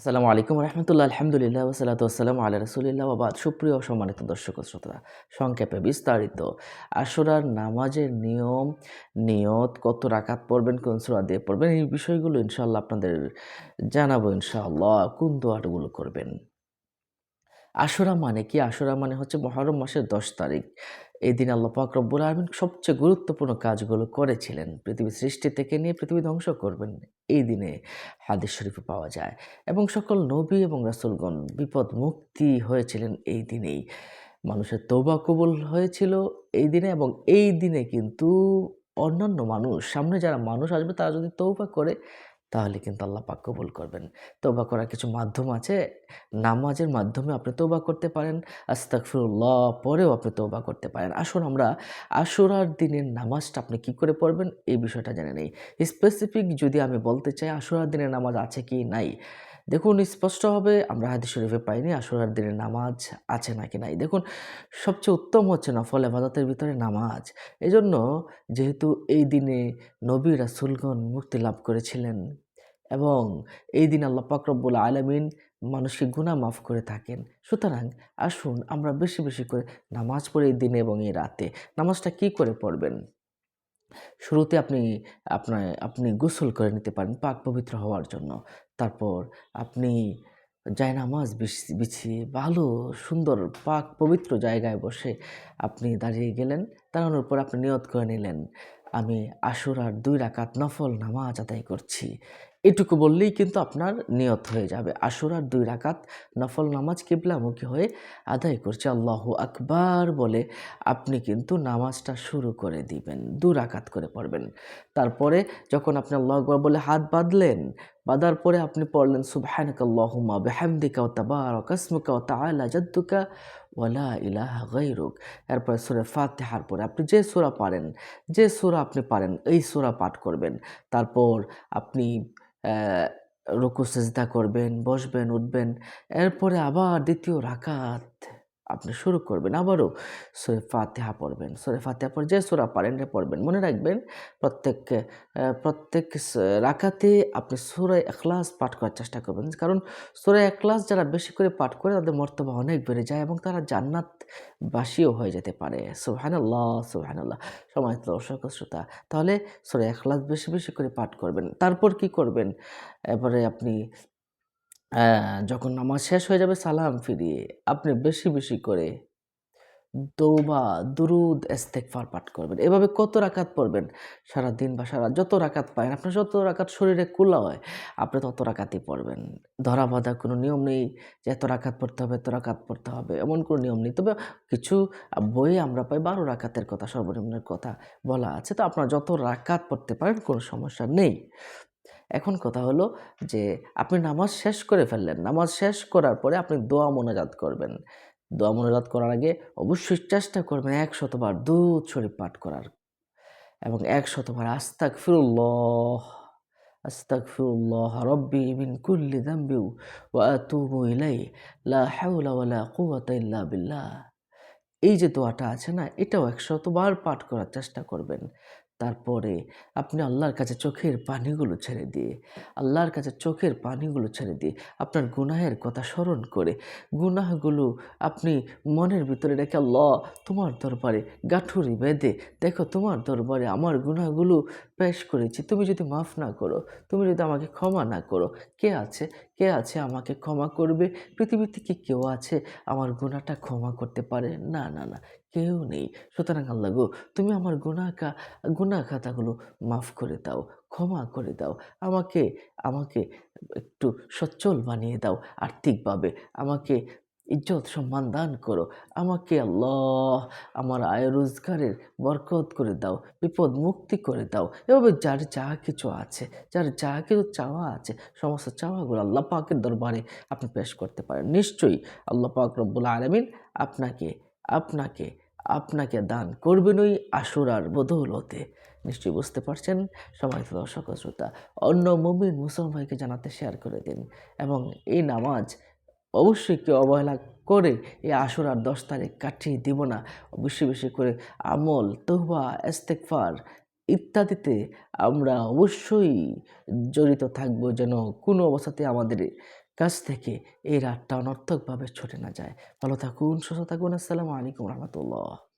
আসসালামু আলাইকুম রহমতুল্লাহ, আলহামদুলিল্লাহ ওসালাত আসসালাম আল্লাহ রসুলিল্লাহ বাদ। সুপ্রিয় সম্মানিত দর্শক শ্রোতা, সংক্ষেপে বিস্তারিত। আশুরার নামাজের নিয়ম, নিয়ত, কত রাকাত পড়বেন, কোন সুরা দিয়ে পড়বেন, এই বিষয়গুলো ইনশাল্লাহ আপনাদের জানাব ইনশাআল্লাহ। কোন দোয়াটগুলো করবেন? আশুরা মানে কি? আশুরা মানে হচ্ছে মহরম মাসের দশ তারিখ। এই দিন আল্লাহ পাক রব্বুল আলমিন সবচেয়ে গুরুত্বপূর্ণ কাজগুলো করেছিলেন। পৃথিবী সৃষ্টি থেকে নিয়ে পৃথিবী ধ্বংস করবেন। এই দিনে হাদিস শরীফে পাওয়া যায়। এবং সকল নবী এবং রাসুলগণ বিপদ মুক্তি হয়েছিলেন এই দিনেই। মানুষের তৌবা কবুল হয়েছিল এই দিনে এবং এই দিনে কিন্তু অন্যান্য মানুষ, সামনে যারা মানুষ আসবে তারা যদি তৌবা করে তাহলে কিন্তু আল্লাহ পাক কবুল করবেন। তৌবা করার কিছু মাধ্যম আছে? নামাজের মাধ্যমে আপনি তৌবা করতে পারেন আস্তাকফিরুল্লাহ পরেও আপনি তৌবা করতে পারেন। আসুন আমরা আশুরার দিনের নামাজটা আপনি কি করে পড়বেন এই বিষয়টা জেনে নেই। স্পেসিফিক যদি আমি বলতে চাই, আশুরার দিনের নামাজ আছে কি নাই? দেখুন, স্পষ্ট হবে, আমরা হাদিস শরীফে পাইনি আশুরার দিনের নামাজ আছে নাকি নাই। দেখুন, সবচেয়ে উত্তম হচ্ছে নফল এবাদতের ভিতরে নামাজ। এজন্য যেহেতু এই দিনে নবী রাসুলগণ মুক্তি লাভ করেছিলেন এবং এই দিন আল্লাহ পাকরব্বুল আলমিন মানুষকে গুণা মাফ করে থাকেন। সুতরাং আসুন আমরা বেশি বেশি করে নামাজ পড়ে এই দিনে এবং এই রাতে। নামাজটা কি করে পড়বেন? শুরুতে আপনি আপনার, আপনি গোসল করে নিতে পারেন পাক পবিত্র হওয়ার জন্য। তারপর আপনি জায়নামাজ বিছ- বিছিয়ে ভালো, সুন্দর পাক পবিত্র জায়গায় বসে আপনি দাঁড়িয়ে গেলেন, দাঁড়ানোর পর আপনি নিয়ত করে নিলেন, আমি আশুরার দুই রাকাত নফল নামাজ আদায় করছি। এটুকু বললেই কিন্তু আপনার নিয়ত হয়ে যাবে। আশুরার দুই রাকাত নফল নামাজ কিবলামুখী হয়ে আদায় করছে আল্লাহ আকবার বলে আপনি কিন্তু নামাজটা শুরু করে দিবেন, দু রাকাত করে পড়বেন। তারপরে যখন আপনি আল্লাহ আকবার বলে হাত বাঁধলেন, বাঁধার পরে আপনি পড়লেন সুবহানাকা আল্লাহুম্মা বিহামদিকা ওয়া তাবারাকা ইসমুকা ওয়া তাআলা জাদ্দুকা ওয়ালা ইলাহা গায়রুক। এরপরে সূরা ফাতিহার পরে আপনি যে সূরা পারেন, যে সূরা আপনি পারেন, এই সূরা পাঠ করবেন। তারপর আপনি রুকু সেজদা করবেন বসবেন উঠবেন। এরপরে আবার দ্বিতীয় রাকাত। আপনি শুরু করবেন। আবারও সুরে ফাতেহা পড়বেন। সুরে ফাতেহা পড়ে যে সুরা পারেন পড়বেন। মনে রাখবেন প্রত্যেক প্রত্যেক রাখাতে আপনি সুরে এখলাস পাঠ করার চেষ্টা করবেন। কারণ সুরে এখলাস যারা বেশি করে পাঠ করে তাদের মর্তবা অনেক বেড়ে যায় এবং তারা জান্নাত বাসীও হয়ে যেতে পারে। সুবহানাল্লাহ সুবহানাল্লাহ। সময় ও শ্রোতা। তাহলে সুরে এখলাস বেশি বেশি করে পাঠ করবেন। তারপর কি করবেন? এবারে আপনি যখন নামাজ শেষ হয়ে যাবে সালাম ফিরিয়ে আপনি বেশি বেশি করে তৌবা দুরুদ, ইস্তেগফার পাঠ করবেন। এভাবে কত রাকাত পড়বেন? সারা দিন বা সারা যত রাকাত পায় আপনার যত রাকাত শরীরে কুলা হয়, আপনি তত রাকাতই পড়বেন। ধরা বাঁধা কোনো নিয়ম নেই যে এত রাকাত পড়তে হবে, এত রাকাত পড়তে হবে, এমন কোনো নিয়ম নেই। তবে কিছু বইয়ে আমরা পাই বারো রাকাতের কথা, সর্বনিম্নের কথা বলা আছে। তো আপনার যত রাকাত পড়তে পারেন কোনো সমস্যা নেই। এখন কথা হলো যে, আপনি নামাজ শেষ করে ফেললেন। নামাজ শেষ করার পরে আপনি দোয়া মোনাজাত করবেন। দোয়া মোনাজাত করার আগে অবশ্যই চেষ্টা করবেন এক শতবার দুধ শরীফ পাঠ করার এবং এক শতবার আস্তাক ফিরুল্লাহ আস্তাক ফিরুল্লাহ রব্বি মিন কুল্লি দাম্বি ওয়া আতুবু লা হাওলা ইল্লা বিল্লাহ। এই যে দোয়াটা আছে না, এটাও একশতবার পাঠ করার চেষ্টা করবেন। তারপরে আপনি আল্লাহর কাছে চোখের পানিগুলো ছেড়ে দিয়ে, আল্লাহর কাছে চোখের পানিগুলো ছেড়ে দিয়ে আপনার গুনাহের কথা স্মরণ করে, গুনাহগুলো আপনি মনের ভিতরে রেখে ল তোমার দরবারে গাঠুরি বেঁধে, দেখো তোমার দরবারে আমার গুনাহগুলো পেশ করেছি। তুমি যদি মাফ না করো, তুমি যদি আমাকে ক্ষমা না করো, কে আছে? কে আছে আমাকে ক্ষমা করবে? পৃথিবীতে কি কেউ আছে আমার গুনাহটা ক্ষমা করতে পারে? না না না, কেউ নেই। সুতরাং আল্লাহ গো, তুমি আমার গুনাহকা, গুনাহ খাতাগুলো মাফ করে দাও, ক্ষমা করে দাও। আমাকে আমাকে একটু সচ্ছল বানিয়ে দাও আর্থিকভাবে। আমাকে ইজ্জত সম্মান দান করো। আমাকে আল্লাহ আমার আয় রোজগারের বরকত করে দাও, বিপদ মুক্তি করে দাও। এভাবে যার যা কিছু আছে, যার যা কিছু চাওয়া আছে, সমস্ত চাওয়াগুলো আল্লাহ পাকের দরবারে আপনি পেশ করতে পারেন। নিশ্চয়ই আল্লাহ পাক রব্বুল আলমিন আপনাকে আপনাকে আপনাকে দান করবেন করবেনই আশুরার বদৌলতে। নিশ্চয়ই বুঝতে পারছেন? সময় দর্শক শ্রোতা, অন্য মুমিন মুসলমান ভাইকে জানাতে শেয়ার করে দিন এবং এই নামাজ অবশ্যই কেউ অবহেলা করে এই আশুরার দশ তারিখ কাটিয়ে দিব না। বেশি বেশি করে আমল, তোহবা এস্তেকফার ইত্যাদিতে আমরা অবশ্যই জড়িত থাকব যেন কোনো অবস্থাতে আমাদের কাছ থেকে এই রাতটা অনর্থকভাবে ছুটে না যায়। ভালো থাকুন, সুস্থ থাকুন। আসসালামু আলাইকুম রহমতুল্লাহ।